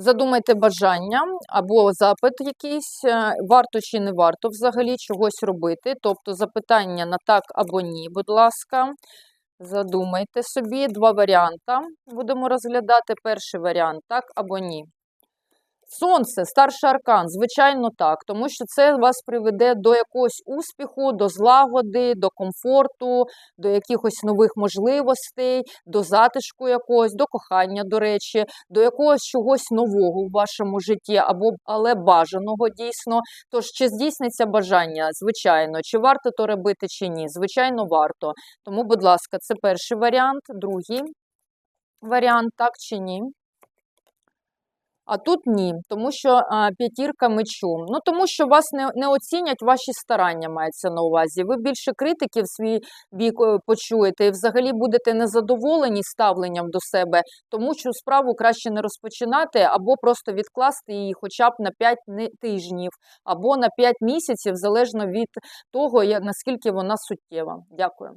Задумайте бажання або запит якийсь, е, варто чи не варто взагалі чогось робити. Тобто запитання на так або ні, будь ласка. Задумайте собі два варіанти. Будемо розглядати перший варіант так або ні. Сонце, старший аркан, звичайно, так, тому що це вас приведе до якогось успіху, до злагоди, до комфорту, до якихось нових можливостей, до затишку якогось, до кохання, до речі, до якогось чогось нового в вашому житті, або але бажаного дійсно. Тож, чи здійсниться бажання? Звичайно, чи варто то робити, чи ні? Звичайно, варто. Тому, будь ласка, це перший варіант, другий варіант, так чи ні. А тут ні, тому що а, п'ятірка мечу. Ну тому що вас не, не оцінять ваші старання, мається на увазі. Ви більше критики в свій бік е, почуєте і взагалі будете незадоволені ставленням до себе, тому що справу краще не розпочинати або просто відкласти її хоча б на 5 тижнів, або на 5 місяців, залежно від того, я- наскільки вона суттєва. Дякую.